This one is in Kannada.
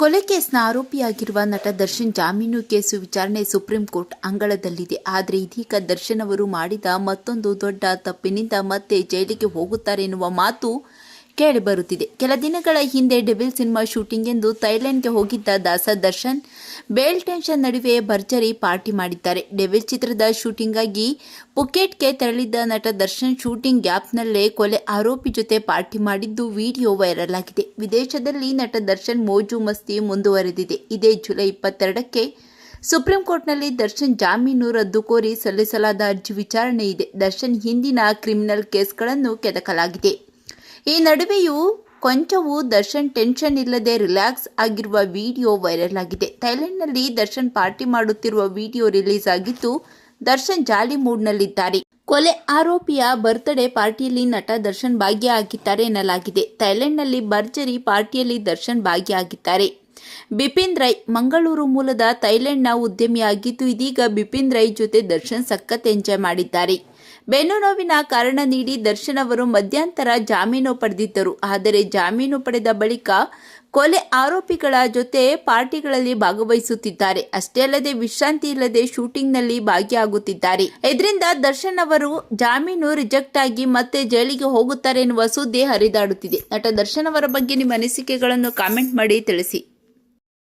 ಕೊಲೆ ಕೇಸ್ನ ಆರೋಪಿಯಾಗಿರುವ ನಟ ದರ್ಶನ್ ಜಾಮೀನು ಕೇಸು ವಿಚಾರಣೆ ಸುಪ್ರೀಂ ಕೋರ್ಟ್ ಅಂಗಳದಲ್ಲಿದೆ. ಆದರೆ ಇದೀಗ ದರ್ಶನ್ ಅವರು ಮಾಡಿದ ಮತ್ತೊಂದು ದೊಡ್ಡ ತಪ್ಪಿನಿಂದ ಮತ್ತೆ ಜೈಲಿಗೆ ಹೋಗುತ್ತಾರೆ ಎನ್ನುವ ಮಾತು ಕೇಳಿಬರುತ್ತಿದೆ ಕೆಲ ದಿನಗಳ ಹಿಂದೆ ಡೆವಿಲ್ ಸಿನಿಮಾ ಶೂಟಿಂಗ್ ಎಂದು ಥೈಲ್ಯಾಂಡ್ಗೆ ಹೋಗಿದ್ದ ದಾಸ ದರ್ಶನ್, ಬೇಲ್ ಟೆನ್ಷನ್ ನಡುವೆ ಭರ್ಜರಿ ಪಾರ್ಟಿ ಮಾಡಿದ್ದಾರೆ. ಡೆಬಿಲ್ ಚಿತ್ರದ ಶೂಟಿಂಗಾಗಿ ಪುಕೆಟ್ಗೆ ತೆರಳಿದ್ದ ನಟ ದರ್ಶನ್ ಶೂಟಿಂಗ್ ಗ್ಯಾಪ್ನಲ್ಲೇ ಕೊಲೆ ಆರೋಪಿ ಜೊತೆ ಪಾರ್ಟಿ ಮಾಡಿದ್ದು ವಿಡಿಯೋ ವೈರಲ್ ಆಗಿದೆ. ವಿದೇಶದಲ್ಲಿ ನಟ ದರ್ಶನ್ ಮೋಜು ಮಸ್ತಿ ಮುಂದುವರೆದಿದೆ. ಇದೇ ಜುಲೈ ಇಪ್ಪತ್ತೆರಡಕ್ಕೆ ಸುಪ್ರೀಂ ಕೋರ್ಟ್ನಲ್ಲಿ ದರ್ಶನ್ ಜಾಮೀನು ರದ್ದು ಕೋರಿ ಸಲ್ಲಿಸಲಾದ ಅರ್ಜಿ ವಿಚಾರಣೆ ಇದೆ. ದರ್ಶನ್ ಹಿಂದಿನ ಕ್ರಿಮಿನಲ್ ಕೇಸ್ಗಳನ್ನು ಕೆದಕಲಾಗಿದೆ. ಈ ನಡುವೆಯೂ ಕೊಂಚವೂ ದರ್ಶನ್ ಟೆನ್ಷನ್ ಇಲ್ಲದೆ ರಿಲ್ಯಾಕ್ಸ್ ಆಗಿರುವ ವಿಡಿಯೋ ವೈರಲ್ ಆಗಿದೆ ಥೈಲ್ಯಾಂಡ್ನಲ್ಲಿ ದರ್ಶನ್ ಪಾರ್ಟಿ ಮಾಡುತ್ತಿರುವ ವಿಡಿಯೋ ರಿಲೀಸ್ ಆಗಿದ್ದು, ದರ್ಶನ್ ಜಾಲಿ ಮೂಡ್ನಲ್ಲಿದ್ದಾರೆ. ಕೊಲೆ ಆರೋಪಿಯ ಬರ್ತ್ಡೇ ಪಾರ್ಟಿಯಲ್ಲಿ ನಟ ದರ್ಶನ್ ಭಾಗಿಯಾಗಿದ್ದಾರೆ ಎನ್ನಲಾಗಿದೆ. ಥೈಲ್ಯಾಂಡ್ನಲ್ಲಿ ಭರ್ಜರಿ ಪಾರ್ಟಿಯಲ್ಲಿ ದರ್ಶನ್ ಭಾಗಿಯಾಗಿದ್ದಾರೆ. ಬಿಪಿನ್ ರೈ ಮಂಗಳೂರು ಮೂಲದ ಥೈಲ್ಯಾಂಡ್ನ ಉದ್ಯಮಿಯಾಗಿದ್ದು, ಇದೀಗ ಬಿಪಿನ್ ರೈ ಜೊತೆ ದರ್ಶನ್ ಸಖತ್ ಎಂಜಾಯ್ ಮಾಡಿದ್ದಾರೆ. ಬೆನ್ನು ನೋವಿನ ಕಾರಣ ನೀಡಿ ದರ್ಶನ್ ಅವರು ಮಧ್ಯಂತರ ಜಾಮೀನು ಪಡೆದಿದ್ದರು. ಆದರೆ ಜಾಮೀನು ಪಡೆದ ಬಳಿಕ ಕೊಲೆ ಆರೋಪಿಗಳ ಜೊತೆ ಪಾರ್ಟಿಗಳಲ್ಲಿ ಭಾಗವಹಿಸುತ್ತಿದ್ದಾರೆ. ಅಷ್ಟೇ ಅಲ್ಲದೆ ವಿಶ್ರಾಂತಿ ಇಲ್ಲದೆ ಶೂಟಿಂಗ್ನಲ್ಲಿ ಭಾಗಿಯಾಗುತ್ತಿದ್ದಾರೆ. ಇದರಿಂದ ದರ್ಶನ್ ಅವರು ಜಾಮೀನು ರಿಜೆಕ್ಟ್ ಆಗಿ ಮತ್ತೆ ಜೈಲಿಗೆ ಹೋಗುತ್ತಾರೆ ಎನ್ನುವ ಸುದ್ದಿ ಹರಿದಾಡುತ್ತಿದೆ. ನಟ ದರ್ಶನ್ ಅವರ ಬಗ್ಗೆ ನಿಮ್ಮ ಅನಿಸಿಕೆಗಳನ್ನು ಕಾಮೆಂಟ್ ಮಾಡಿ ತಿಳಿಸಿ.